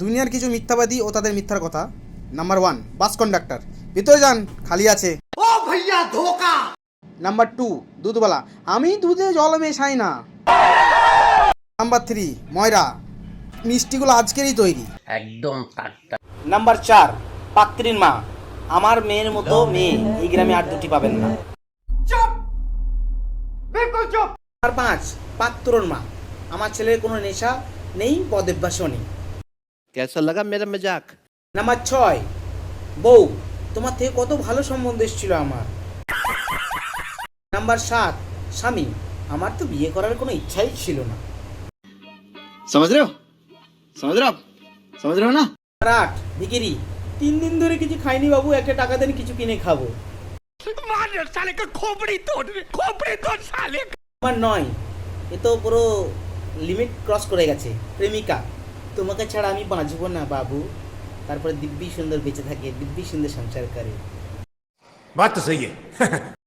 দুনিয়ার কিছু মিথ্যাবাদী ও তাদের মিথ্যার কথা। নাম্বার ওয়ান বাস কন্ডাক্টর ভিতরে যান খালি আছে। ও ভাইয়া ধোকা! নাম্বার টু দুধওয়ালা। আমি দুধে জল মেশাই না। নাম্বার থ্রি ময়রা। মিষ্টিগুলো আজকেরই তৈরি। একদম টাট্টা নাম্বার চার পাত্রীর মা। আমার মেয়ের মতো মেয়ে। এই গ্রামে আর দুটি পাবেন না। নাম্বার পাঁচ পাত্রর মা। আমার ছেলের কোনো নেশা নেই পদেব্যাসও নেই। कैसा लगा मेरा मजाक নাম্বার ছয় বউ তোমার থেকে কত ভালো সম্বন্ধ এসেছিল আমার নাম্বার সাত স্বামী আমার তো বিয়ে করার কোনো ইচ্ছাই ছিল না समझ रहे हो समझ रहे हो आप समझ रहे हो ना নাম্বার আট ভিকিরি তিন দিন ধরে কিছু খাইনি বাবু একটা টাকা দেন কিছু কিনে খাবো নাম্বার নয় এ তো পুরো লিমিট ক্রস করে গেছে প্রেমিকা তোমাকে ছাড়া আমি বাঁচবো না, বাবু। তারপরে দিব্যি সুন্দর বেঁচে থাকে, দিব্যি সুন্দর সংসার করে। বাত তো সহি